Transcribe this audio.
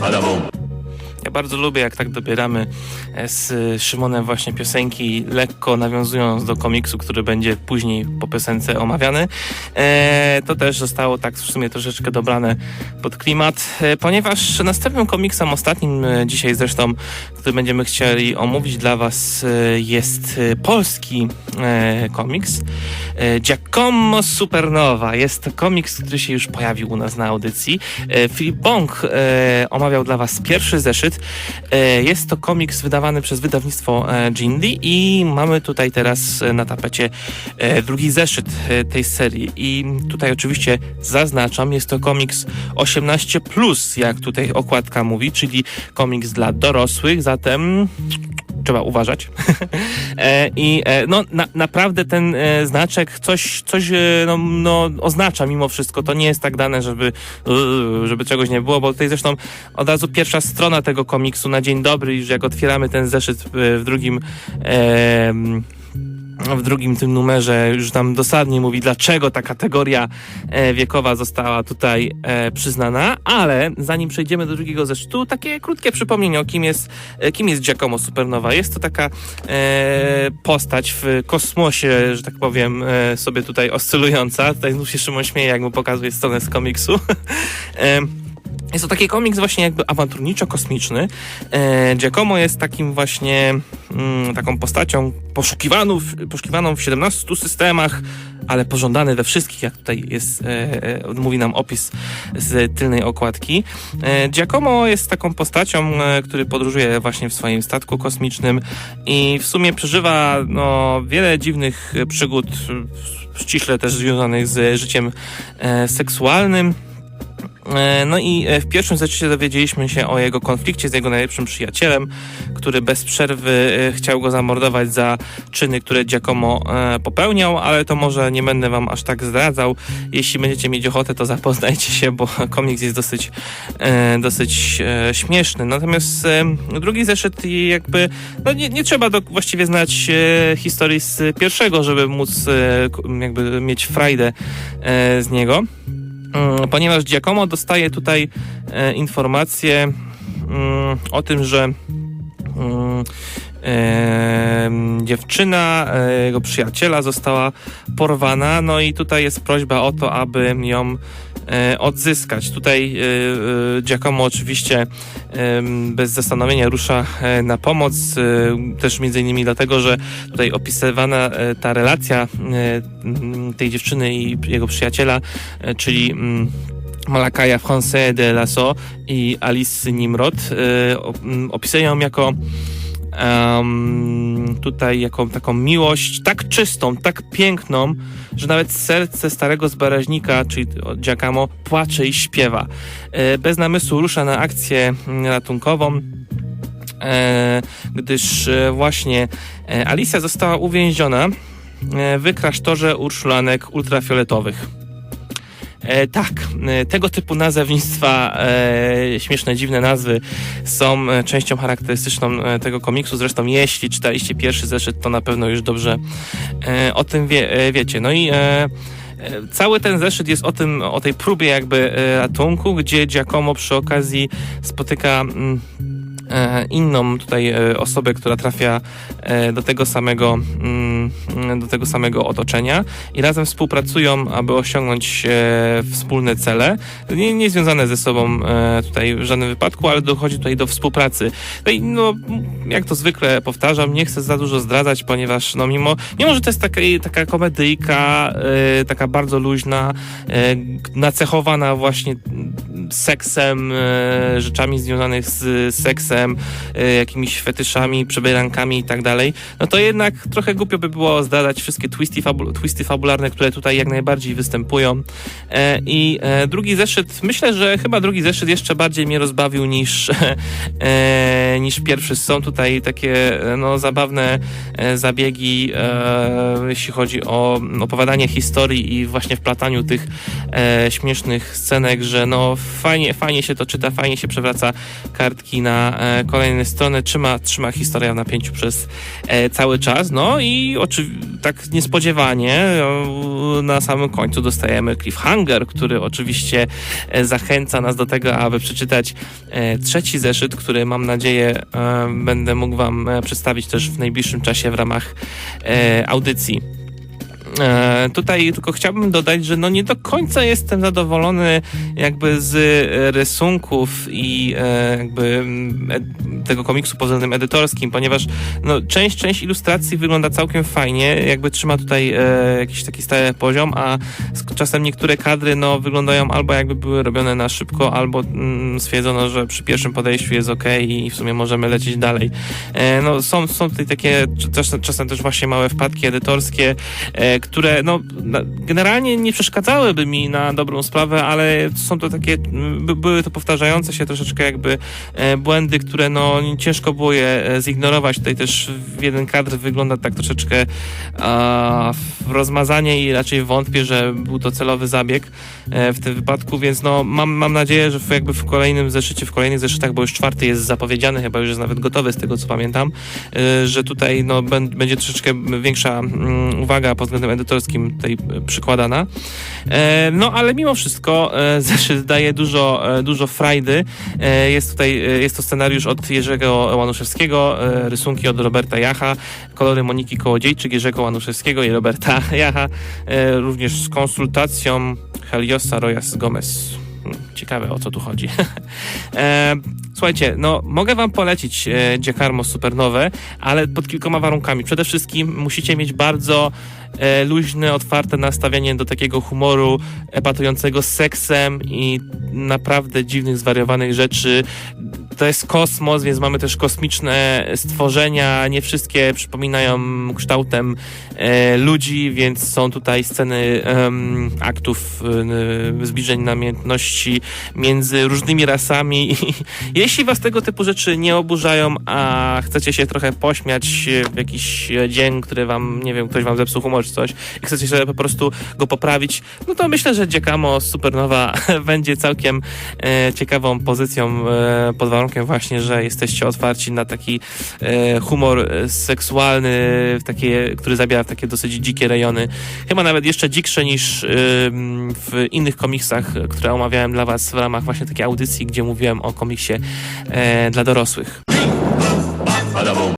Adamão. Ja bardzo lubię, jak tak dobieramy e, z Szymonem właśnie piosenki, lekko nawiązując do komiksu, który będzie później po piosence omawiany. E, to też zostało tak w sumie troszeczkę dobrane pod klimat, e, ponieważ następnym komiksem, ostatnim e, dzisiaj zresztą, który będziemy chcieli omówić dla Was, jest polski e, komiks. E, Giacomo Supernowa. Jest to komiks, który się już pojawił u nas na audycji. E, Filip e, omawiał dla Was pierwszy zeszyt. E, Jest to komiks wydawany przez wydawnictwo e, Jindy i mamy tutaj teraz e, na tapecie e, drugi zeszyt e, tej serii. I tutaj oczywiście zaznaczam, jest to komiks 18+, jak tutaj okładka mówi, czyli komiks dla dorosłych, zatem trzeba uważać. E, I e, no, na, naprawdę ten e, znaczek coś, coś no, no, oznacza mimo wszystko. To nie jest tak dane, żeby, żeby czegoś nie było, bo tutaj zresztą od razu pierwsza strona tego komiksu na dzień dobry, już jak otwieramy ten zeszyt w drugim w drugim tym numerze już tam dosadnie mówi, dlaczego ta kategoria e, wiekowa została tutaj e, przyznana, ale zanim przejdziemy do drugiego zeszytu, takie krótkie przypomnienie o kim jest, e, kim jest Giacomo Supernowa. Jest to taka postać w kosmosie, że tak powiem, sobie tutaj oscylująca. Tutaj znów się Szymon śmieje, jak mu pokazuje stronę z komiksu. jest to taki komiks właśnie jakby awanturniczo-kosmiczny. E, Giacomo jest takim właśnie mm, taką postacią poszukiwaną, w- poszukiwaną w 17 systemach, ale pożądany we wszystkich, jak tutaj jest, e, e, mówi nam opis z tylnej okładki. E, Giacomo jest taką postacią, e, który podróżuje właśnie w swoim statku kosmicznym i w sumie przeżywa no, wiele dziwnych przygód, e, ściśle też związanych z życiem e, seksualnym. E, No i e, w pierwszym zeszycie dowiedzieliśmy się o jego konflikcie z jego najlepszym przyjacielem, który bez przerwy e, chciał go zamordować za czyny, które Giacomo popełniał, ale to może nie będę wam aż tak zdradzał. Jeśli będziecie mieć ochotę, to zapoznajcie się, bo komiks jest dosyć, dosyć śmieszny. Natomiast drugi zeszyt jakby, no nie, nie trzeba do, właściwie znać historii z pierwszego, żeby móc jakby mieć frajdę z niego. Mm, ponieważ Giacomo dostaje tutaj e, informację mm, o tym, że mm, e, dziewczyna e, jego przyjaciela została porwana, no i tutaj jest prośba o to, aby ją odzyskać. Tutaj e, e, Giacomo oczywiście bez zastanowienia rusza e, na pomoc, e, też między innymi dlatego, że tutaj opisywana e, ta relacja e, tej dziewczyny i jego przyjaciela, e, czyli Malakaja Français de Lasso i Alice Nimrod e, opisują ją jako em, tutaj jako taką miłość tak czystą, tak piękną, że nawet serce starego zbaraźnika, czyli Giacomo, płacze i śpiewa. E, Bez namysłu rusza na akcję mm, ratunkową, e, gdyż e, właśnie Alicja została uwięziona w klasztorze urszulanek ultrafioletowych. E, tak, e, tego typu nazewnictwa, e, śmieszne, dziwne nazwy są częścią charakterystyczną tego komiksu. Zresztą, jeśli czytaliście pierwszy zeszyt, to na pewno już dobrze o tym wie, wiecie. No i cały ten zeszyt jest o tym, o tej próbie jakby ratunku, gdzie Giacomo przy okazji spotyka mm, inną tutaj osobę, która trafia do tego samego mm, do tego samego otoczenia i razem współpracują, aby osiągnąć e, wspólne cele, nie, nie związane ze sobą e, tutaj w żadnym wypadku, ale dochodzi tutaj do współpracy. No i no, jak to zwykle powtarzam, nie chcę za dużo zdradzać, ponieważ no mimo, mimo że to jest taka, taka komedyjka, e, taka bardzo luźna, nacechowana właśnie seksem, rzeczami związanymi z seksem, jakimiś fetyszami, przebierankami i tak dalej, no to jednak trochę głupio by było zdradzać wszystkie twisty, fabu twisty fabularne, które tutaj jak najbardziej występują. E, I e, drugi zeszyt, myślę, że chyba drugi zeszyt jeszcze bardziej mnie rozbawił niż, e, niż pierwszy. Są tutaj takie e, no, zabawne e, zabiegi, e, jeśli chodzi o opowiadanie historii i właśnie wplataniu tych śmiesznych scenek, że no fajnie, fajnie się to czyta, fajnie się przewraca kartki na kolejne strony, trzyma, trzyma historia w napięciu przez cały czas, no i oczy, tak niespodziewanie na samym końcu dostajemy cliffhanger, który oczywiście e, zachęca nas do tego, aby przeczytać e, trzeci zeszyt, który mam nadzieję e, będę mógł Wam przedstawić też w najbliższym czasie w ramach audycji. E, tutaj tylko chciałbym dodać, że no nie do końca jestem zadowolony jakby z rysunków i e, jakby tego komiksu pod względem edytorskim, ponieważ no, część, część ilustracji wygląda całkiem fajnie, jakby trzyma tutaj e, jakiś taki stały poziom, a czasem niektóre kadry no, wyglądają albo jakby były robione na szybko, albo mm, stwierdzono, że przy pierwszym podejściu jest ok i w sumie możemy lecieć dalej. No, są, są tutaj takie czasem, też właśnie małe wpadki edytorskie, które no, generalnie nie przeszkadzałyby mi na dobrą sprawę, ale są to takie, mm, by, były to powtarzające się troszeczkę jakby e, błędy, które no ciężko było je e, zignorować. Tutaj też jeden kadr wygląda tak troszeczkę a, rozmazanie i raczej wątpię, że był to celowy zabieg e, w tym wypadku, więc no mam, mam nadzieję, że w, jakby w kolejnym zeszycie, w kolejnych zeszytach, bo już czwarty jest zapowiedziany, chyba już jest nawet gotowy z tego co pamiętam, że tutaj no, bę- będzie troszeczkę większa mm, uwaga pod względem edytorskim tutaj e, przykładana. E, No ale mimo wszystko e, zeszyt daje dużo, dużo frajdy. Jest tutaj, jest to scenariusz od Jerzego Łanuszewskiego, rysunki od Roberta Jacha, kolory Moniki Kołodziejczyk, Jerzego Łanuszewskiego i Roberta Jacha, również z konsultacją Heliosa Rojas Gomez. Hmm, Ciekawe o co tu chodzi. słuchajcie, no mogę wam polecić Giacarmo Supernowe, ale pod kilkoma warunkami. Przede wszystkim musicie mieć bardzo e, luźne, otwarte nastawienie do takiego humoru epatującego seksem i naprawdę dziwnych, zwariowanych rzeczy. To jest kosmos, więc mamy też kosmiczne stworzenia. Nie wszystkie przypominają kształtem e, ludzi, więc są tutaj sceny em, aktów e, zbliżeń namiętności między różnymi rasami. Jeśli was tego typu rzeczy nie oburzają, a chcecie się trochę pośmiać w jakiś e, dzień, który wam, nie wiem, ktoś wam zepsuł humor czy coś i chcecie sobie po prostu go poprawić, no to myślę, że Dziekamo Supernowa będzie całkiem e, ciekawą pozycją e, pod warunkiem właśnie, że jesteście otwarci na taki e, humor e, seksualny, w takie, który zabiera w takie dosyć dzikie rejony. Chyba nawet jeszcze dziksze niż e, w innych komiksach, które omawiałem dla was w ramach właśnie takiej audycji, gdzie mówiłem o komiksie e, dla dorosłych.